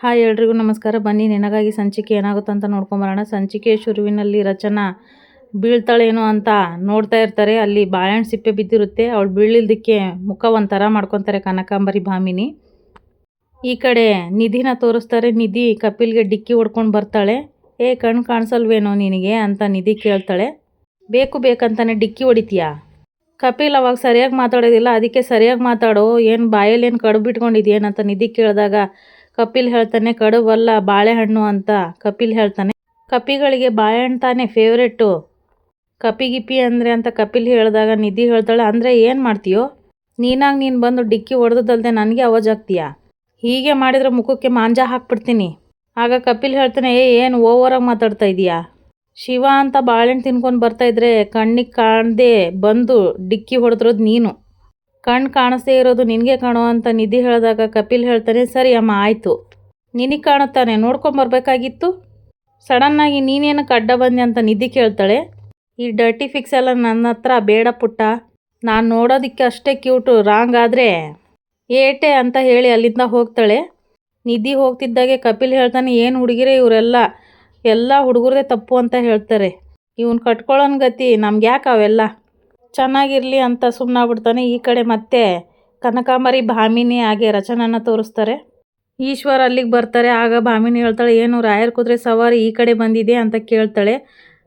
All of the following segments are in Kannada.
ಹಾಯ್, ಎಲ್ರಿಗೂ ನಮಸ್ಕಾರ. ಬನ್ನಿ, ನಿನಗಾಗಿ ಸಂಚಿಕೆ ಏನಾಗುತ್ತೆ ಅಂತ ನೋಡ್ಕೊಂಬರೋಣ. ಸಂಚಿಕೆ ಶುರುವಿನಲ್ಲಿ ರಚನಾ ಬೀಳ್ತಾಳೇನೋ ಅಂತ ನೋಡ್ತಾ ಇರ್ತಾರೆ. ಅಲ್ಲಿ ಬಾಳೆಹಣ್ಣು ಸಿಪ್ಪೆ ಬಿದ್ದಿರುತ್ತೆ. ಅವಳು ಬೀಳಿಲ್ದಕ್ಕೆ ಮುಖ ಒಂಥರ ಮಾಡ್ಕೊತಾರೆ ಕನಕಾಂಬರಿ ಭಾಮಿನಿ. ಈ ಕಡೆ ನಿಧಿನ ತೋರಿಸ್ತಾರೆ. ನಿಧಿ ಕಪಿಲ್ಗೆ ಡಿಕ್ಕಿ ಹೊಡ್ಕೊಂಡು ಬರ್ತಾಳೆ. ಏ ಕಣ್ಣು ಕಾಣಿಸಲ್ವೇನೋ ನಿನಗೆ? ಅಂತ ನಿಧಿ ಕೇಳ್ತಾಳೆ. ಬೇಕು ಬೇಕಂತಾನೆ ಡಿಕ್ಕಿ ಹೊಡಿತೀಯಾ? ಕಪಿಲ್ ಅವಾಗ ಸರಿಯಾಗಿ ಮಾತಾಡೋದಿಲ್ಲ. ಅದಕ್ಕೆ ಸರಿಯಾಗಿ ಮಾತಾಡೋ? ಏನು ಬಾಯಲ್ಲಿ ಏನು ಕಡುಬಿಟ್ಕೊಂಡಿದ್ಯೇನಂತ ನಿಧಿ ಕೇಳಿದಾಗ ಕಪಿಲ್ ಹೇಳ್ತಾನೆ, ಕಡುಬಲ್ಲ ಬಾಳೆಹಣ್ಣು ಅಂತ. ಕಪಿಲ್ ಹೇಳ್ತಾನೆ, ಕಪಿಗಳಿಗೆ ಬಾಳೆಹಣ್ಣು ತಾನೇ ಫೇವ್ರೆಟ್ಟು ಕಪಿಗಿಪಿ ಅಂದರೆ ಅಂತ ಕಪಿಲ್ ಹೇಳಿದಾಗ ನಿಧಿ ಹೇಳ್ತಾಳೆ, ಅಂದರೆ ಏನು ಮಾಡ್ತೀಯೋ? ನೀನಾಗಿ ನೀನು ಬಂದು ಡಿಕ್ಕಿ ಹೊಡೆದಲ್ದೆ ನನಗೆ ಅವಾಜ್ ಆಗ್ತೀಯಾ? ಹೀಗೆ ಮಾಡಿದ್ರೆ ಮುಖಕ್ಕೆ ಮಾಂಜ ಹಾಕ್ಬಿಡ್ತೀನಿ. ಆಗ ಕಪಿಲ್ ಹೇಳ್ತಾನೆ, ಏ, ಏನು ಓವರಾಗಿ ಮಾತಾಡ್ತಾ ಇದೀಯಾ? ಶಿವ ಅಂತ ಬಾಳೆಹಣ್ಣು ತಿನ್ಕೊಂಡು ಬರ್ತಾ ಇದ್ರೆ ಕಣ್ಣಿಗೆ ಕಾಣದೆ ಬಂದು ಡಿಕ್ಕಿ ಹೊಡೆದ್ರೋದು ನೀನು. ಕಣ್ಣು ಕಾಣಿಸ್ದೇ ಇರೋದು ನಿನಗೆ ಕಾಣೋ ಅಂತ ನಿಧಿ ಹೇಳಿದಾಗ ಕಪಿಲ್ ಹೇಳ್ತಾನೆ ಸರಿ ಅಮ್ಮ, ಆಯಿತು. ನಿನಗೆ ಕಾಣುತ್ತಾನೆ ನೋಡ್ಕೊಂಬರ್ಬೇಕಾಗಿತ್ತು ಸಡನ್ನಾಗಿ ನೀನೇನಕ್ಕೆ ಅಡ್ಡ ಬಂದೆ ಅಂತ ನಿಧಿ ಕೇಳ್ತಾಳೆ. ಈ ಡರ್ಟಿ ಫಿಕ್ಸ್ ಎಲ್ಲ ನನ್ನ ಹತ್ರ ಬೇಡ ಪುಟ್ಟ. ನಾನು ನೋಡೋದಕ್ಕೆ ಅಷ್ಟೇ ಕ್ಯೂಟು ರಾಂಗ್ ಆದರೆ. ಏಟೆ ಅಂತ ಹೇಳಿ ಅಲ್ಲಿಂದ ಹೋಗ್ತಾಳೆ. ನಿಧಿ ಹೋಗ್ತಿದ್ದಾಗೆ ಕಪಿಲ್ ಹೇಳ್ತಾನೆ, ಏನು ಹುಡುಗಿರೆ ಇವರೆಲ್ಲ? ಎಲ್ಲ ಹುಡುಗರದೇ ತಪ್ಪು ಅಂತ ಹೇಳ್ತಾರೆ. ಇವನು ಕಟ್ಕೊಳ್ಳೋನ್ ಗತಿ ನಮ್ಗೆ ಯಾಕೆ ಅವೆಲ್ಲ? ಚೆನ್ನಾಗಿರಲಿ ಅಂತ ಸುಮ್ಮನಾಗ್ಬಿಡ್ತಾನೆ ಈ ಕಡೆ ಮತ್ತೆ ಕನಕಾಂಬರಿ ಭಾಮಿನಿ ಹಾಗೆ ರಚನನ ತೋರಿಸ್ತಾರೆ. ಈಶ್ವರ್ ಅಲ್ಲಿಗೆ ಬರ್ತಾರೆ. ಆಗ ಭಾಮಿನಿ ಹೇಳ್ತಾಳೆ, ಏನು, ರಾಯರ್ ಕುದುರೆ ಸವಾರಿ ಈ ಕಡೆ ಬಂದಿದೆ ಅಂತ ಕೇಳ್ತಾಳೆ.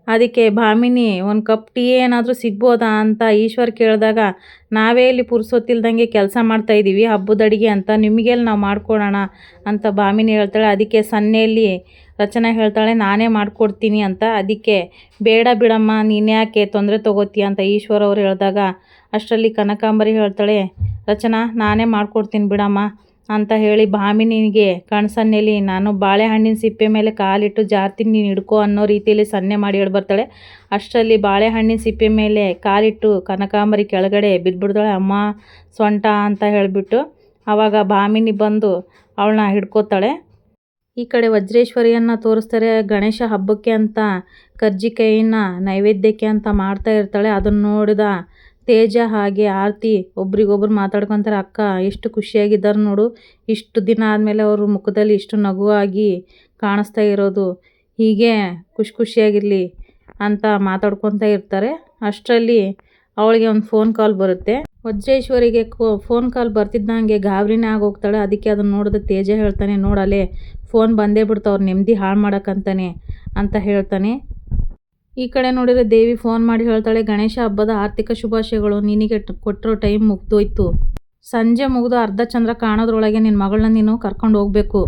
ಅದಕ್ಕೆ ಭಾಮಿನಿ, ಒಂದು ಕಪ್ ಟೀ ಏನಾದರೂ ಸಿಗ್ಬೋದಾ ಅಂತ ಈಶ್ವರ್ ಕೇಳಿದಾಗ, ನಾವೇ ಇಲ್ಲಿ ಪುರ್ಸೊತ್ತಿಲ್ದಂಗೆ ಕೆಲಸ ಮಾಡ್ತಾ ಇದ್ದೀವಿ ಹಬ್ಬದ ಅಡುಗೆ ಅಂತ ನಿಮಗೆಲ್ಲಿ ನಾವು ಮಾಡ್ಕೊಡೋಣ ಅಂತ ಭಾಮಿನಿ ಹೇಳ್ತಾಳೆ. ಅದಕ್ಕೆ ಸನ್ನೆಯಲ್ಲಿ ರಚನಾ ಹೇಳ್ತಾಳೆ, ನಾನೇ ಮಾಡಿಕೊಡ್ತೀನಿ ಅಂತ. ಅದಕ್ಕೆ, ಬೇಡ ಬಿಡಮ್ಮ, ನೀನು ಯಾಕೆ ತೊಂದರೆ ತೊಗೋತೀಯ ಅಂತ ಈಶ್ವರ್ ಅವ್ರು ಹೇಳಿದಾಗ, ಅಷ್ಟರಲ್ಲಿ ಕನಕಾಂಬರಿ ಹೇಳ್ತಾಳೆ, ರಚನಾ, ನಾನೇ ಮಾಡಿಕೊಡ್ತೀನಿ ಬಿಡಮ್ಮ. ಅಂತ ಹೇಳಿ ಭಾಮಿನಿಗೆ ಕಣ್ಸನ್ನೆಲಿ ನಾನು ಬಾಳೆಹಣ್ಣಿನ ಸಿಪ್ಪೆ ಮೇಲೆ ಕಾಲಿಟ್ಟು ಜಾರ್ತೀನಿ ನೀನು ಹಿಡ್ಕೊ ಅನ್ನೋ ರೀತಿಯಲ್ಲಿ ಸನ್ನೆ ಮಾಡಿ ಹೇಳಿ ಬರ್ತಾಳೆ. ಅಷ್ಟರಲ್ಲಿ ಬಾಳೆಹಣ್ಣಿನ ಸಿಪ್ಪೆ ಮೇಲೆ ಕಾಲಿಟ್ಟು ಕನಕಾಂಬರಿ ಕೆಳಗಡೆ ಬಿದ್ದುಬಿಡ್ತಾಳೆ ಅಮ್ಮ ಸೊಂಟ ಅಂತ ಹೇಳಿಬಿಟ್ಟು ಆವಾಗ ಭಾಮಿನಿ ಬಂದು ಅವಳನ್ನ ಹಿಡ್ಕೋತಾಳೆ. ಈ ಕಡೆ ವಜ್ರೇಶ್ವರಿಯನ್ನು ತೋರಿಸ್ತಾರೆ. ಗಣೇಶ ಹಬ್ಬಕ್ಕೆ ಅಂತ ಕರ್ಜಿಕಾಯಿನ ನೈವೇದ್ಯಕ್ಕೆ ಅಂತ ಮಾಡ್ತಾ ಇರ್ತಾಳೆ. ಅದನ್ನು ನೋಡಿದ ತೇಜ ಹಾಗೆ ಆರತಿ ಒಬ್ರಿಗೊಬ್ರು ಮಾತಾಡ್ಕೊಂತಾರೆ. ಅಕ್ಕ, ಎಷ್ಟು ಖುಷಿಯಾಗಿದ್ದಾರೆ ನೋಡು. ಇಷ್ಟು ದಿನ ಆದಮೇಲೆ ಅವರು ಮುಖದಲ್ಲಿ ಇಷ್ಟು ನಗುವಾಗಿ ಕಾಣಿಸ್ತಾ ಇರೋದು. ಹೀಗೆ ಖುಷಿ ಖುಷಿಯಾಗಿರಲಿ ಅಂತ ಮಾತಾಡ್ಕೊತಾ ಇರ್ತಾರೆ. ಅಷ್ಟರಲ್ಲಿ ಅವಳಿಗೆ ಒಂದು ಫೋನ್ ಕಾಲ್ ಬರುತ್ತೆ. ವಜ್ರೇಶ್ವರಿಗೆ ಫೋನ್ ಕಾಲ್ ಬರ್ತಿದ್ದಂಗೆ ಗಾಬರಿನೇ ಆಗೋಗ್ತಾಳೆ. ಅದಕ್ಕೆ ಅದನ್ನು ನೋಡಿದ ತೇಜ ಹೇಳ್ತಾನೆ, ನೋಡಲೇ ಫೋನ್ ಬಂದೇ ಬಿಡ್ತಾವ್ರು ನೆಮ್ಮದಿ ಹಾಳು ಮಾಡೋಕ್ಕಂತಾನೆ ಅಂತ ಹೇಳ್ತಾನೆ. ಈ ಕಡೆ ನೋಡಿದ್ರೆ ದೇವಿ ಫೋನ್ ಮಾಡಿ ಹೇಳ್ತಾಳೆ, ಗಣೇಶ ಹಬ್ಬದ ಆರ್ಥಿಕ ಶುಭಾಶಯಗಳು. ನಿನಗೆ ಕೊಟ್ಟಿರೋ ಟೈಮ್ ಮುಗ್ದೋಯ್ತು. ಸಂಜೆ ಮುಗಿದು ಅರ್ಧ ಚಂದ್ರ ಕಾಣೋದ್ರೊಳಗೆ ನಿನ್ನ ಮಗಳನ್ನ ನೀನು ಕರ್ಕೊಂಡು ಹೋಗಬೇಕು.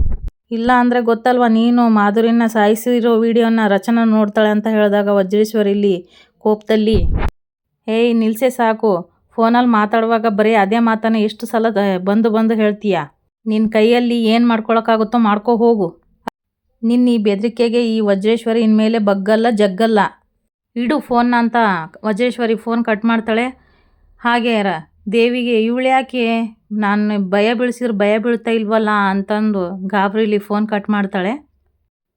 ಇಲ್ಲ ಅಂದರೆ ಗೊತ್ತಲ್ವ ನೀನು ಮಾಧುರಿನ ಸಾಯಿಸಿರೋ ವಿಡಿಯೋನ ರಚನೆ ನೋಡ್ತಾಳೆ ಅಂತ ಹೇಳಿದಾಗ ವಜ್ರೇಶ್ವರ್ ಇಲ್ಲಿ ಕೋಪದಲ್ಲಿ. ಏಯ್, ನಿಲ್ಸೆ ಸಾಕು. ಫೋನಲ್ಲಿ ಮಾತಾಡುವಾಗ ಬರೀ ಅದೇ ಮಾತನ್ನು ಎಷ್ಟು ಸಲ ಬಂದು ಬಂದು ಹೇಳ್ತೀಯ? ನಿನ್ನ ಕೈಯಲ್ಲಿ ಏನು ಮಾಡ್ಕೊಳಕ್ಕಾಗುತ್ತೋ ಮಾಡ್ಕೋ ಹೋಗು. ನಿನ್ನ ಈ ಬೆದರಿಕೆಗೆ ಈ ವಜ್ರೇಶ್ವರಿ ಇನ್ಮೇಲೆ ಬಗ್ಗಲ್ಲ, ಜಗ್ಗಲ್ಲ. ಇಡು ಫೋನ್ನ ಅಂತ ವಜ್ರೇಶ್ವರಿ ಫೋನ್ ಕಟ್ ಮಾಡ್ತಾಳೆ. ಹಾಗೆ ರ ದೇವಿಗೆ ಇವಳು ಯಾಕೆ? ನಾನು ಭಯ ಬೀಳಿಸಿದ್ರೆ ಭಯ ಬೀಳ್ತಾ ಇಲ್ವಲ್ಲ ಅಂತಂದು ಗಾಬರಿಲಿ ಫೋನ್ ಕಟ್ ಮಾಡ್ತಾಳೆ.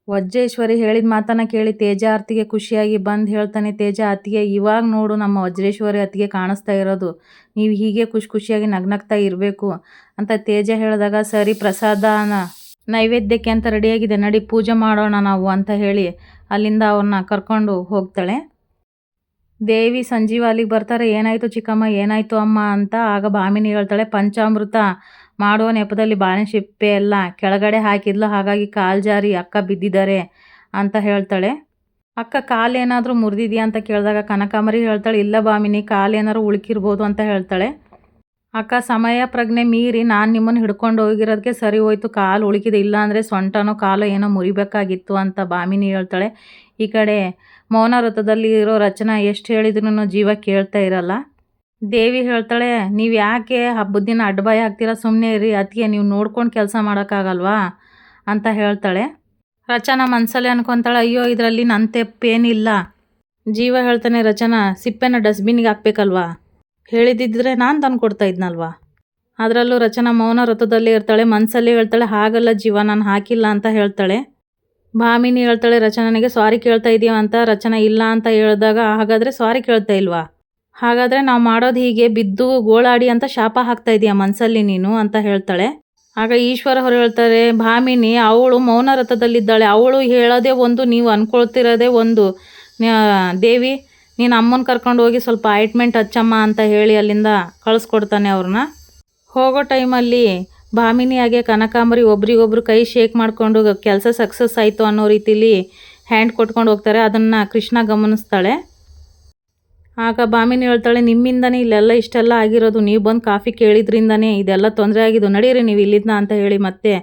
ವಜ್ರೇಶ್ವರಿ ಹೇಳಿದ ಮಾತನ್ನ ಕೇಳಿ ತೇಜ ಅತ್ತಿಗೆ ಖುಷಿಯಾಗಿ ಬಂದು ಹೇಳ್ತಾನೆ, ತೇಜ ಅತ್ತಿಗೆ, ಇವಾಗ ನೋಡು ನಮ್ಮ ವಜ್ರೇಶ್ವರಿ ಅತ್ತಿಗೆ ಕಾಣಿಸ್ತಾ ಇರೋದು. ನೀವು ಹೀಗೆ ಖುಷಿ ಖುಷಿಯಾಗಿ ನಗ್ನಗ್ತಾ ಇರಬೇಕು ಅಂತ ತೇಜ ಹೇಳಿದಾಗ, ಸರಿ ಪ್ರಸಾದನ ನೈವೇದ್ಯಕ್ಕೆ ಅಂತ ರೆಡಿಯಾಗಿದೆ. ನಡಿ ಪೂಜೆ ಮಾಡೋಣ ನಾವು ಅಂತ ಹೇಳಿ ಅಲ್ಲಿಂದ ಅವ್ರನ್ನ ಕರ್ಕೊಂಡು ಹೋಗ್ತಾಳೆ. ದೇವಿ ಸಂಜೀವ ಅಲ್ಲಿಗೆ ಬರ್ತಾರೆ. ಏನಾಯಿತು ಚಿಕ್ಕಮ್ಮ? ಏನಾಯಿತು ಅಮ್ಮ ಅಂತ ಆಗ ಭಾಮಿನಿ ಹೇಳ್ತಾಳೆ. ಪಂಚಾಮೃತ ಮಾಡುವ ನೆಪದಲ್ಲಿ ಬಾಳೆ ಸಿಪ್ಪೆ ಎಲ್ಲ ಕೆಳಗಡೆ ಹಾಕಿದ್ಲು. ಹಾಗಾಗಿ ಕಾಲು ಜಾರಿ ಅಕ್ಕ ಬಿದ್ದಿದ್ದಾರೆ ಅಂತ ಹೇಳ್ತಾಳೆ. ಅಕ್ಕ ಕಾಲೇನಾದರೂ ಮುರಿದಿದೆಯಾ ಅಂತ ಕೇಳಿದಾಗ ಕನಕಾಂಬರಿ ಹೇಳ್ತಾಳೆ. ಇಲ್ಲ ಬಾಮಿನಿ ಕಾಲೇನಾದ್ರು ಉಳುಕಿರ್ಬೋದು ಅಂತ ಹೇಳ್ತಾಳೆ. ಅಕ್ಕ ಸಮಯ ಪ್ರಜ್ಞೆ ಮೀರಿ ನಾನು ನಿಮ್ಮನ್ನು ಹಿಡ್ಕೊಂಡು ಹೋಗಿರೋದಕ್ಕೆ ಸರಿ ಹೋಯ್ತು. ಕಾಲು ಉಳುಕಿದೆ. ಇಲ್ಲ ಅಂದರೆ ಸೊಂಟನೋ ಕಾಲು ಏನೋ ಮುರಿಬೇಕಾಗಿತ್ತು ಅಂತ ಬಾಮಿನಿ ಹೇಳ್ತಾಳೆ. ಈ ಕಡೆ ಮೌನ ವ್ರತದಲ್ಲಿ ಇರೋ ರಚನಾ ಎಷ್ಟು ಹೇಳಿದ್ರು ಜೀವ ಕೇಳ್ತಾ ಇರಲ್ಲ. ದೇವಿ ಹೇಳ್ತಾಳೆ, ನೀವು ಯಾಕೆ ಹಬ್ಬದ ದಿನ ಅಡ್ಡಬಾಯಿ ಆಗ್ತೀರಾ? ಸುಮ್ಮನೆ ಇರಿ. ಅದಕ್ಕೆ ನೀವು ನೋಡ್ಕೊಂಡು ಕೆಲಸ ಮಾಡೋಕ್ಕಾಗಲ್ವಾ? ಅಂತ ಹೇಳ್ತಾಳೆ. ರಚನಾ ಮನಸ್ಸಲ್ಲೇ ಅನ್ಕೊತಾಳೆ, ಅಯ್ಯೋ, ಇದರಲ್ಲಿ ನನ್ನ ತೆಪ್ಪೇನಿಲ್ಲ. ಜೀವ ಹೇಳ್ತಾನೆ, ರಚನಾ, ಸಿಪ್ಪೆನ ಡಸ್ಟ್ಬಿನ್ಗೆ ಹಾಕ್ಬೇಕಲ್ವಾ? ಹೇಳಿದ್ದಿದ್ರೆ ನಾನು ತಂದು ಕೊಡ್ತಾ ಇದ್ನಲ್ವಾ? ಅದರಲ್ಲೂ ರಚನಾ ಮೌನ ವ್ರತದಲ್ಲಿ ಇರ್ತಾಳೆ ಮನಸ್ಸಲ್ಲಿ ಹೇಳ್ತಾಳೆ, ಹಾಗಲ್ಲ ಜೀವ, ನಾನು ಹಾಕಿಲ್ಲ ಅಂತ ಹೇಳ್ತಾಳೆ. ಭಾಮಿನಿ ಹೇಳ್ತಾಳೆ, ರಚನನಿಗೆ ಸಾರಿ ಕೇಳ್ತಾ ಇದೀವ ಅಂತ, ರಚನಾ ಇಲ್ಲ ಅಂತ ಹೇಳಿದಾಗ ಹಾಗಾದರೆ ಸಾರಿ ಕೇಳ್ತಾ ಇಲ್ವಾ? ಹಾಗಾದರೆ ನಾವು ಮಾಡೋದು ಹೀಗೆ, ಬಿದ್ದು ಗೋಳಾಡಿ ಅಂತ ಶಾಪ ಹಾಕ್ತಾ ಇದೀಯ ಮನಸ್ಸಲ್ಲಿ ನೀನು ಅಂತ ಹೇಳ್ತಾಳೆ. ಆಗ ಈಶ್ವರ ಹೊರ ಹೇಳ್ತಾರೆ, ಭಾಮಿನಿ, ಅವಳು ಮೌನ ರಥದಲ್ಲಿದ್ದಾಳೆ, ಅವಳು ಹೇಳೋದೇ ಒಂದು, ನೀವು ಅನ್ಕೊಳ್ತಿರೋದೇ ಒಂದು ದೇವಿ ನೀನು ಅಮ್ಮನ ಕರ್ಕೊಂಡು ಹೋಗಿ ಸ್ವಲ್ಪ ಆಯಿಂಟ್ಮೆಂಟ್ ಹಚ್ಚಮ್ಮ ಅಂತ ಹೇಳಿ ಅಲ್ಲಿಂದ ಕಳಿಸ್ಕೊಡ್ತಾನೆ ಅವ್ರನ್ನ ಹೋಗೋ ಟೈಮಲ್ಲಿ ಭಾಮಿನಿ ಹಾಗೆ ಕನಕಾಂಬರಿ ಒಬ್ರಿಗೊಬ್ರು ಕೈ ಶೇಕ್ ಮಾಡಿಕೊಂಡು ಕೆಲಸ ಸಕ್ಸಸ್ ಆಯಿತು ಅನ್ನೋ ರೀತಿಲಿ ಹ್ಯಾಂಡ್ ಕೊಟ್ಕೊಂಡು ಹೋಗ್ತಾರೆ. ಅದನ್ನು ಕೃಷ್ಣ ಗಮನಿಸ್ತಾಳೆ. ಆಗ ಭಾಮಿನಿ ಹೇಳ್ತಾಳೆ, ನಿಮ್ಮಿಂದನೇ ಇಲ್ಲೆಲ್ಲ ಇಷ್ಟೆಲ್ಲ ಆಗಿರೋದು ನೀವು ಬಂದು ಕಾಫಿ ಕೇಳಿದ್ರಿಂದನೇ ಇದೆಲ್ಲ ತೊಂದರೆ ಆಗಿದ್ದು. ನಡೀರಿ, ನೀವು ಇಲ್ಲಿಂದ ಅಂತ ಹೇಳಿ ಮತ್ತೆ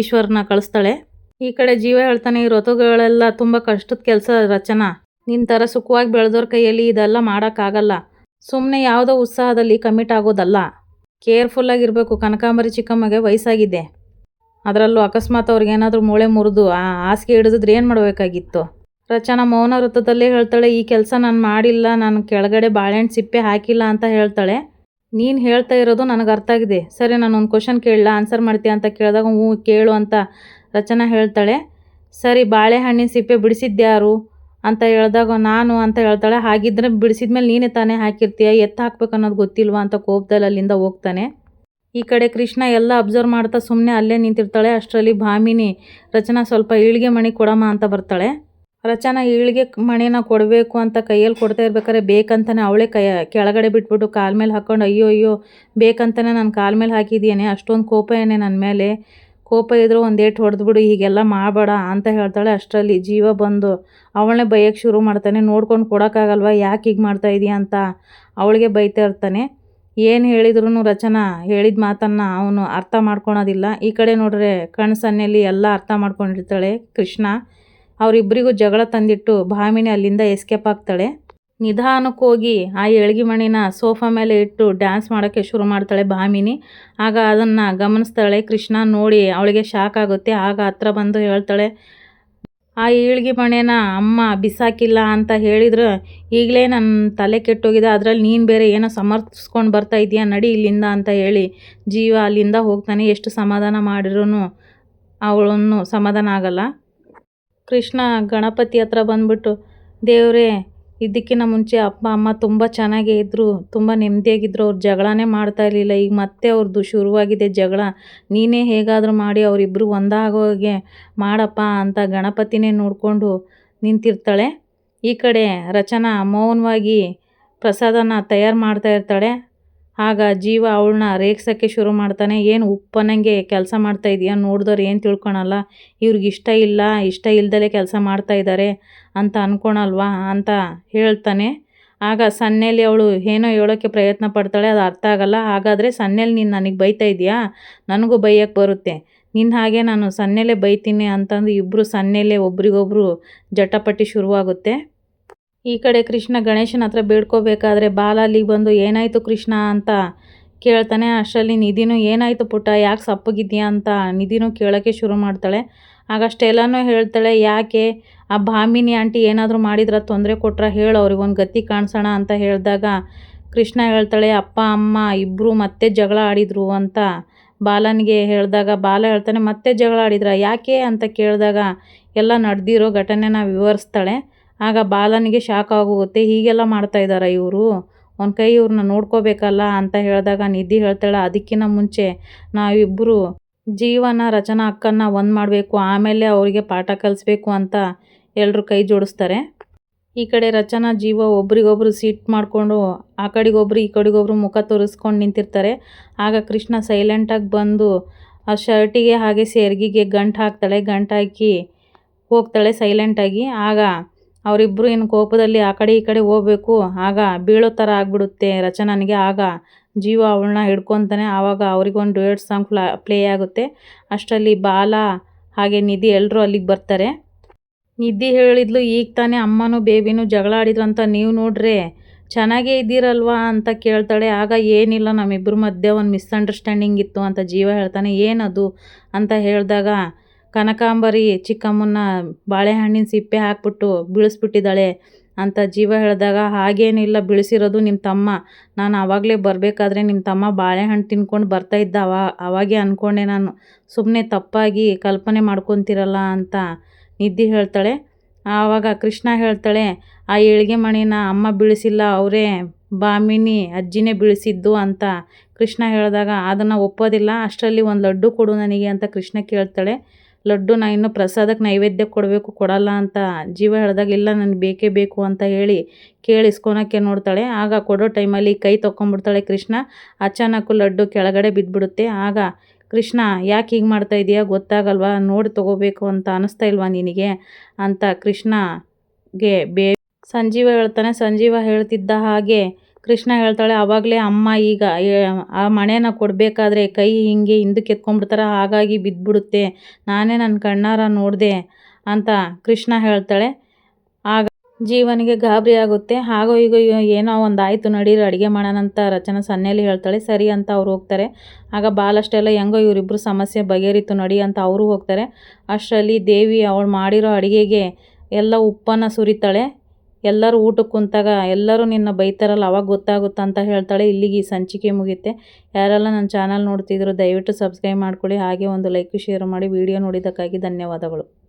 ಈಶ್ವರನ ಕಳಿಸ್ತಾಳೆ. ಈ ಕಡೆ ಜೀವ ಹೇಳ್ತಾನೆ, ಈ ಋತುಗಳೆಲ್ಲ ತುಂಬ ಕಷ್ಟದ ಕೆಲಸ ರಚನಾ. ನಿನ್ನ ಥರ ಸುಖವಾಗಿ ಬೆಳೆದವ್ರ ಕೈಯಲ್ಲಿ ಇದೆಲ್ಲ ಮಾಡೋಕ್ಕಾಗಲ್ಲ. ಸುಮ್ಮನೆ ಯಾವುದೋ ಉತ್ಸಾಹದಲ್ಲಿ ಕಮಿಟ್ ಆಗೋದಲ್ಲ. ಕೇರ್ಫುಲ್ಲಾಗಿರಬೇಕು ಕನಕಾಂಬರಿ ಚಿಕ್ಕಮ್ಮಗೆ ವಯಸ್ಸಾಗಿದೆ. ಅದರಲ್ಲೂ ಅಕಸ್ಮಾತ್ ಅವ್ರಿಗೇನಾದರೂ ಮೂಳೆ ಮುರಿದು, ಆ ಹಾಸಿಗೆ ಹಿಡಿದಿದ್ರೆ ಏನು ಮಾಡಬೇಕಾಗಿತ್ತು? ರಚನಾ ಮೌನ ವೃತ್ತದಲ್ಲೇ ಹೇಳ್ತಾಳೆ, ಈ ಕೆಲಸ ನಾನು ಮಾಡಿಲ್ಲ, ನಾನು ಕೆಳಗಡೆ ಬಾಳೆಹಣ್ಣು ಸಿಪ್ಪೆ ಹಾಕಿಲ್ಲ ಅಂತ ಹೇಳ್ತಾಳೆ. ನೀನು ಹೇಳ್ತಾ ಇರೋದು ನನಗೆ ಅರ್ಥ ಆಗಿದೆ. ಸರಿ, ನಾನು ಒಂದು ಕ್ವಶನ್ ಕೇಳಲ್ಲ ಆನ್ಸರ್ ಮಾಡ್ತೀಯ ಅಂತ ಕೇಳಿದಾಗ, ಹ್ಞೂ, ಕೇಳು ಅಂತ ರಚನಾ ಹೇಳ್ತಾಳೆ. ಸರಿ ಬಾಳೆಹಣ್ಣಿನ ಸಿಪ್ಪೆ ಬಿಡಿಸಿದ್ಯಾರು? ಅಂತ ಹೇಳಿದಾಗ ನಾನು ಅಂತ ಹೇಳ್ತಾಳೆ, ಹಾಗಿದ್ರೆ ಬಿಡಿಸಿದ ಮೇಲೆ ನೀನೇ ತಾನೇ ಹಾಕಿರ್ತೀಯ? ಎತ್ತ ಹಾಕ್ಬೇಕು ಅನ್ನೋದು ಗೊತ್ತಿಲ್ವಾ? ಅಂತ ಕೋಪದಲ್ಲಿ ಅಲ್ಲಿಂದ ಹೋಗ್ತಾನೆ. ಈ ಕಡೆ ಕೃಷ್ಣ ಎಲ್ಲ ಅಬ್ಸರ್ವ್ ಮಾಡ್ತಾ ಸುಮ್ಮನೆ ಅಲ್ಲೇ ನಿಂತಿರ್ತಾಳೆ. ಅಷ್ಟರಲ್ಲಿ ಭಾಮಿನಿ, ರಚನಾ, ಸ್ವಲ್ಪ ಈಳಿಗೆ ಮಣಿ ಕೊಡಮ್ಮ ಅಂತ ಬರ್ತಾಳೆ. ರಚನಾ ಈಳಿಗೆ ಮಣಿನ ಕೊಡಬೇಕು ಅಂತ ಕೈಯಲ್ಲಿ ಕೊಡ್ತಾ ಇರ್ಬೇಕಾದ್ರೆ ಬೇಕಂತಾನೆ ಅವಳೇ ಕೈ, ಕೆಳಗಡೆ ಬಿಟ್ಬಿಟ್ಟು ಕಾಲ್ ಮೇಲೆ ಹಾಕ್ಕೊಂಡು ಅಯ್ಯೋ ಅಯ್ಯೋ, ಬೇಕಂತಾನೆ ನಾನು ಕಾಲ್ ಮೇಲೆ ಹಾಕಿದ್ದೀನಿ ಅಷ್ಟೊಂದು ಕೋಪ ಏನೇ ನನ್ನ ಮೇಲೆ? ಕೋಪ ಇದ್ರು ಒಂದೇಟ್ ಏಟು ಹೊಡೆದ್ಬಿಡು ಹೀಗೆಲ್ಲ ಮಾಡಬೇಡ ಅಂತ ಹೇಳ್ತಾಳೆ. ಅಷ್ಟರಲ್ಲಿ ಜೀವ ಬಂದು ಅವಳನ್ನೇ ಬೈಯೋಕ್ಕೆ ಶುರು ಮಾಡ್ತಾನೆ. ನೋಡ್ಕೊಂಡು ಕೊಡೋಕ್ಕಾಗಲ್ವ? ಯಾಕೆ ಹೀಗೆ ಮಾಡ್ತಾ ಇದೀಯ ಅಂತ ಅವಳಿಗೆ ಬೈತಾ ಇರ್ತಾನೆ. ಏನು ಹೇಳಿದ್ರು ರಚನಾ ಹೇಳಿದ ಮಾತನ್ನು ಅವನು ಅರ್ಥ ಮಾಡ್ಕೊಳೋದಿಲ್ಲ. ಈ ಕಡೆ ನೋಡ್ರೆ ಕಣ್ಣು ಸನ್ನೆಯಲ್ಲಿ ಎಲ್ಲ ಅರ್ಥ ಮಾಡ್ಕೊಂಡಿರ್ತಾಳೆ ಕೃಷ್ಣ. ಅವರಿಬ್ಬರಿಗೂ ಜಗಳ ತಂದಿಟ್ಟು ಭಾಮಿನಿ ಅಲ್ಲಿಂದ ಎಸ್ಕೇಪ್ ಆಗ್ತಾಳೆ. ನಿಧಾನಕ್ಕೆ ಹೋಗಿ ಆ ಎಳ್ಗಿ ಮಣಿನ ಸೋಫಾ ಮೇಲೆ ಇಟ್ಟು ಡ್ಯಾನ್ಸ್ ಮಾಡೋಕ್ಕೆ ಶುರು ಮಾಡ್ತಾಳೆ ಭಾಮಿನಿ. ಆಗ ಅದನ್ನು ಗಮನಿಸ್ತಾಳೆ, ಕೃಷ್ಣ, ನೋಡಿ, ಅವಳಿಗೆ ಶಾಕ್ ಆಗುತ್ತೆ. ಆಗ ಹತ್ರ ಬಂದು ಹೇಳ್ತಾಳೆ, ಆ ಈಳಿಗೆ ಮಣೆನ ಅಮ್ಮ ಬಿಸಾಕಿಲ್ಲ ಅಂತ ಹೇಳಿದ್ರೆ ಈಗಲೇ ನನ್ನ ತಲೆ ಕೆಟ್ಟೋಗಿದೆ. ಅದರಲ್ಲಿ ನೀನು ಬೇರೆ ಏನೋ ಸಮರ್ಥಿಸ್ಕೊಂಡು ಬರ್ತಾ ಇದೆಯಾ? ನಡಿ ಇಲ್ಲಿಂದ ಅಂತ ಹೇಳಿ ಜೀವ ಅಲ್ಲಿಂದ ಹೋಗ್ತಾನೆ. ಎಷ್ಟು ಸಮಾಧಾನ ಮಾಡಿರೂ ಅವಳನ್ನು ಸಮಾಧಾನ ಆಗಲ್ಲ. ಕೃಷ್ಣ ಗಣಪತಿ ಹತ್ರ ಬಂದ್ಬಿಟ್ಟು, ದೇವರೇ ಇದಕ್ಕಿಂತ ಮುಂಚೆ ಅಪ್ಪ, ಅಮ್ಮ ತುಂಬ ಚೆನ್ನಾಗೇ ಇದ್ದರು ತುಂಬ ನೆಮ್ಮದಿಯಾಗಿದ್ದರು ಅವ್ರು ಜಗಳನೇ ಮಾಡ್ತಾ ಇರಲಿಲ್ಲ. ಈಗ ಮತ್ತೆ ಅವ್ರದ್ದು ಶುರುವಾಗಿದೆ ಜಗಳ. ನೀನೇ ಹೇಗಾದರೂ ಮಾಡಿ ಅವರಿಬ್ಬರು ಒಂದಾಗೋಗೆ ಮಾಡಪ್ಪ ಅಂತ ಗಣಪತಿನೇ ನೋಡಿಕೊಂಡು ನಿಂತಿರ್ತಾಳೆ. ಈ ಕಡೆ ರಚನಾ ಮೌನವಾಗಿ ಪ್ರಸಾದನ ತಯಾರು ಮಾಡ್ತಾ ಇರ್ತಾಳೆ. ಆಗ ಜೀವ ಅವಳನ್ನ ರೇಗ್ಸೋಕ್ಕೆ ಶುರು ಮಾಡ್ತಾನೆ, ಏನು ಉಪ್ಪನ್ನಂಗೆ ಕೆಲಸ ಮಾಡ್ತಾ ಇದೀಯಾ? ನೋಡಿದವ್ರು ಏನು ತಿಳ್ಕೊಳಲ್ಲ? ಇವ್ರಿಗೆ ಇಷ್ಟ ಇಲ್ಲ, ಇಷ್ಟ ಇಲ್ದಲೇ ಕೆಲಸ ಮಾಡ್ತಾ ಇದ್ದಾರೆ ಅಂತ ಅಂದ್ಕೊಳಲ್ವಾ ಅಂತ ಹೇಳ್ತಾನೆ. ಆಗ ಸನ್ನೆಲಿ ಅವಳು ಏನೋ ಹೇಳೋಕ್ಕೆ ಪ್ರಯತ್ನ ಪಡ್ತಾಳೆ, ಅದು ಅರ್ಥ ಆಗಲ್ಲ. ಹಾಗಾದರೆ ಸನ್ನೆಲಿ ನೀನು ನನಗೆ ಬೈತಾ ಇದೆಯಾ? ನನಗೂ ಬೈಯಕ್ಕೆ ಬರುತ್ತೆ. ನಿನ್ನ ಹಾಗೆ ನಾನು ಸನ್ನೆಲೇ ಬೈತೀನಿ ಅಂತಂದು ಇಬ್ಬರು ಸನ್ನೆಲೆ ಒಬ್ರಿಗೊಬ್ರು ಜಟಾಪಟಿ ಶುರುವಾಗುತ್ತೆ. ಈ ಕಡೆ ಕೃಷ್ಣ ಗಣೇಶನ ಹತ್ರ ಬೇಡ್ಕೋಬೇಕಾದ್ರೆ ಬಾಲ ಬಂದು ಏನಾಯಿತು ಕೃಷ್ಣ ಅಂತ ಕೇಳ್ತಾನೆ. ಅಷ್ಟರಲ್ಲಿ ನಿಧಿನೂ, ಏನಾಯಿತು ಪುಟ್ಟ, ಯಾಕೆ ಸಪ್ಪಗಿದ್ಯಾ ಅಂತ ನಿಧಿನೂ ಕೇಳೋಕ್ಕೆ ಶುರು ಮಾಡ್ತಾಳೆ. ಆಗ ಅಷ್ಟೆಲ್ಲನೂ ಹೇಳ್ತಾಳೆ, ಯಾಕೆ? ಆ ಭಾಮಿನಿ ಆಂಟಿ ಏನಾದರೂ ಮಾಡಿದ್ರ? ತೊಂದರೆ ಕೊಟ್ರ? ಹೇಳು, ಅವ್ರಿಗೊಂದು ಗತಿ ಕಾಣಿಸೋಣ ಅಂತ ಹೇಳಿದಾಗ ಕೃಷ್ಣ ಹೇಳ್ತಾಳೆ, ಅಪ್ಪ, ಅಮ್ಮ ಇಬ್ಬರು ಮತ್ತೆ ಜಗಳ ಆಡಿದರು ಅಂತ ಬಾಲನಿಗೆ ಹೇಳಿದಾಗ ಬಾಲ ಹೇಳ್ತಾನೆ, ಮತ್ತೆ ಜಗಳ ಆಡಿದ್ರ? ಯಾಕೆ? ಅಂತ ಕೇಳಿದಾಗ ಎಲ್ಲ ನಡೆದಿರೋ ಘಟನೆನ ವಿವರಿಸ್ತಾಳೆ. ಆಗ ಬಾಲನಿಗೆ ಶಾಕ್ ಆಗೋಗುತ್ತೆ. ಹೀಗೆಲ್ಲ ಮಾಡ್ತಾ ಇದ್ದಾರಾ ಇವರು. ಒಂದು ಕೈ ಇವ್ರನ್ನ ನೋಡ್ಕೋಬೇಕಲ್ಲ ಅಂತ ಹೇಳಿದಾಗ ನಿಧಿ ಹೇಳ್ತಾಳೆ ಅದಕ್ಕಿಂತ ಮುಂಚೆ ನಾವಿಬ್ಬರು ಜೀವನ ರಚನಾ ಅಕ್ಕನ್ನ ಒಂದು ಮಾಡಬೇಕು, ಆಮೇಲೆ ಅವರಿಗೆ ಪಾಠ ಕಲಿಸ್ಬೇಕು ಅಂತ ಎಲ್ಲರೂ ಕೈ ಜೋಡಿಸ್ತಾರೆ. ಈ ಕಡೆ ರಚನಾ, ಜೀವ ಒಬ್ರಿಗೊಬ್ರು ಸೀಟ್ ಮಾಡಿಕೊಂಡು ಆ ಕಡೆಗೊಬ್ರು, ಈ ಕಡೆಗೊಬ್ರು ಮುಖ ತೋರಿಸ್ಕೊಂಡು ನಿಂತಿರ್ತಾರೆ. ಆಗ ಕೃಷ್ಣ ಸೈಲೆಂಟಾಗಿ ಬಂದು ಆ ಶರ್ಟಿಗೆ ಹಾಗೆ ಸೇರ್ಗಿಗೆ ಗಂಟು ಹಾಕ್ತಾಳೆ. ಗಂಟು ಹಾಕಿ ಹೋಗ್ತಾಳೆ ಸೈಲೆಂಟಾಗಿ ಆಗ ಅವರಿಬ್ಬರು ಏನು ಕೋಪದಲ್ಲಿ ಆ ಕಡೆ ಈ ಕಡೆ ಹೋಗ್ಬೇಕು, ಆಗ ಬೀಳೋ ಥರ ಆಗಿಬಿಡುತ್ತೆ ರಚನನಿಗೆ ಆಗ ಜೀವ ಅವಳನ್ನ ಹಿಡ್ಕೊತಾನೆ, ಆವಾಗ ಅವ್ರಿಗೊಂದು ಡುಯೆಟ್ ಸಾಂಗ್ ಫ್ಲಾ ಪ್ಲೇ ಆಗುತ್ತೆ. ಅಷ್ಟರಲ್ಲಿ ಬಾಲ ಹಾಗೆ ನಿಧಿ ಎಲ್ಲರೂ ಅಲ್ಲಿಗೆ ಬರ್ತಾರೆ. ನಿಧಿ ಹೇಳಿದ್ಲು, ಈಗ ತಾನೇ ಅಮ್ಮನೂ ಬೇಬಿನೂ ಜಗಳ ಆಡಿದ್ರು ಅಂತ ನೀವು ನೋಡ್ರೆ ಚೆನ್ನಾಗೇ ಇದ್ದೀರಲ್ವಾ? ಅಂತ ಕೇಳ್ತಾಳೆ. ಆಗ, ಏನಿಲ್ಲ ನಮ್ಮಿಬ್ಬರ ಮಧ್ಯೆ ಒಂದು ಮಿಸ್ಅಂಡರ್ಸ್ಟ್ಯಾಂಡಿಂಗ್ ಇತ್ತು ಅಂತ ಜೀವ ಹೇಳ್ತಾನೆ, ಏನದು? ಅಂತ ಹೇಳಿದಾಗ ಕನಕಾಂಬರಿ ಚಿಕ್ಕಮ್ಮನ ಬಾಳೆಹಣ್ಣಿನ ಸಿಪ್ಪೆ ಹಾಕ್ಬಿಟ್ಟು ಬೀಳಿಸ್ಬಿಟ್ಟಿದ್ದಾಳೆ. ಅಂತ ಜೀವ ಹೇಳಿದಾಗ, ಹಾಗೇನಿಲ್ಲ, ಬೀಳಿಸಿರೋದು ನಿಮ್ಮ ತಮ್ಮ. ನಾನು ಆವಾಗಲೇ ಬರಬೇಕಾದ್ರೆ ನಿಮ್ಮ ತಮ್ಮ ಬಾಳೆಹಣ್ಣು ತಿನ್ಕೊಂಡು ಬರ್ತಾ ಇದ್ದ ಅವ, ಅವಾಗೇ ಅಂದ್ಕೊಂಡೆ ನಾನು. ಸುಮ್ಮನೆ ತಪ್ಪಾಗಿ ಕಲ್ಪನೆ ಮಾಡ್ಕೊತಿರಲ್ಲ ಅಂತ ನಿಧಿ ಹೇಳ್ತಾಳೆ. ಆವಾಗ ಕೃಷ್ಣ ಹೇಳ್ತಾಳೆ, ಆ ಏಳಿಗೆ ಮಣಿನ ಅಮ್ಮ ಬೀಳಿಸಿಲ್ಲ, ಅವರೇ ಬಾಮಿನಿ ಅಜ್ಜಿನೇ ಬೀಳಿಸಿದ್ದು ಅಂತ ಕೃಷ್ಣ ಹೇಳಿದಾಗ, ಅದನ್ನು ಒಪ್ಪೋದಿಲ್ಲ, ಅಷ್ಟರಲ್ಲಿ ಒಂದು ಲಡ್ಡು ಕೊಡು ನನಗೆ ಅಂತ ಕೃಷ್ಣ ಕೇಳ್ತಾಳೆ. ಲಡ್ಡು ನಾ ಇನ್ನು ಪ್ರಸಾದಕ್ಕೆ ನೈವೇದ್ಯ ಕೊಡಬೇಕು, ಕೊಡಲ್ಲ ಅಂತ ಜೀವ ಹೇಳಿದಾಗ, ಇಲ್ಲ ನನಗೆ ಬೇಕೇ ಬೇಕು ಅಂತ ಹೇಳಿ ಕೇಳಿ ಇಸ್ಕೊಳಕ್ಕೆ ನೋಡ್ತಾಳೆ. ಆಗ ಕೊಡೋ ಟೈಮಲ್ಲಿ ಕೈ ತೊಗೊಂಬಿಡ್ತಾಳೆ ಕೃಷ್ಣ. ಅಚಾನಕ್ಕು ಲಡ್ಡು ಕೆಳಗಡೆ ಬಿದ್ದುಬಿಡುತ್ತೆ ಆಗ ಕೃಷ್ಣ, ಯಾಕೆ ಹೀಗೆ ಮಾಡ್ತಾ ಇದೆಯಾ? ಗೊತ್ತಾಗಲ್ವಾ? ನೋಡಿ ತೊಗೋಬೇಕು ಅಂತ ಅನ್ನಿಸ್ತಾ ಇಲ್ವಾ ನಿನಗೆ? ಅಂತ ಕೃಷ್ಣಗೆ ಬೇ, ಸಂಜೀವ ಹೇಳ್ತಾನೆ. ಸಂಜೀವ ಹೇಳ್ತಿದ್ದ ಹಾಗೆ ಕೃಷ್ಣ ಹೇಳ್ತಾಳೆ ಆವಾಗಲೇ ಅಮ್ಮ ಈಗ ಆ ಮಣೆನ ಕೊಡಬೇಕಾದ್ರೆ ಕೈ ಹಿಂಗೆ ಹಿಂದಕ್ಕೆ ಎತ್ಕೊಂಡ್ಬಿಡ್ತಾರೆ ಹಾಗಾಗಿ ಬಿದ್ದುಬಿಡುತ್ತೆ. ನಾನೇ ನನ್ನ ಕಣ್ಣಾರ ನೋಡಿದೆ ಅಂತ ಕೃಷ್ಣ ಹೇಳ್ತಾಳೆ. ಆಗ ಜೀವನಿಗೆ ಗಾಬರಿ ಆಗುತ್ತೆ. ಹಾಗೋ ಈಗ ಏನೋ ಒಂದು ಆಯಿತು ನಡೀರಿ ಅಡುಗೆ ಮಾಡೋಣ ಅಂತ ರಚನಾ ಸನ್ನೆಯಲ್ಲಿ ಹೇಳ್ತಾಳೆ. ಸರಿ ಅಂತ ಅವ್ರು ಹೋಗ್ತಾರೆ. ಆಗ ಬಾಲಷ್ಟೆಲ್ಲ, ಹೆಂಗೋ ಇವರಿಬ್ಬರು ಸಮಸ್ಯೆ ಬಗೆಹರಿತು ನಡಿ ಅಂತ ಅವರು ಹೋಗ್ತಾರೆ. ಅಷ್ಟರಲ್ಲಿ ದೇವಿ ಅವಳು ಮಾಡಿರೋ ಅಡುಗೆಗೆ ಎಲ್ಲ ಉಪ್ಪನ್ನು ಸುರಿತಾಳೆ. ಎಲ್ಲರೂ ಊಟಕ್ಕೆ ಕುಂತಾಗ ಎಲ್ಲರೂ ನಿನ್ನ ಬೈತಾರಲ್ಲ, ಅವಾಗ ಗೊತ್ತಾಗುತ್ತಾ ಅಂತ ಹೇಳ್ತಾಳೆ. ಇಲ್ಲಿಗೆ ಈ ಸಂಚಿಕೆ ಮುಗಿಯುತ್ತೆ. ಯಾರೆಲ್ಲ ನನ್ನ ಚಾನಲ್ ನೋಡ್ತಿದ್ರು ದಯವಿಟ್ಟು ಸಬ್ಸ್ಕ್ರೈಬ್ ಮಾಡ್ಕೊಳ್ಳಿ. ಹಾಗೆ ಒಂದು ಲೈಕ್, ಶೇರ್ ಮಾಡಿ. ವಿಡಿಯೋ ನೋಡಿದ್ದಕ್ಕಾಗಿ ಧನ್ಯವಾದಗಳು.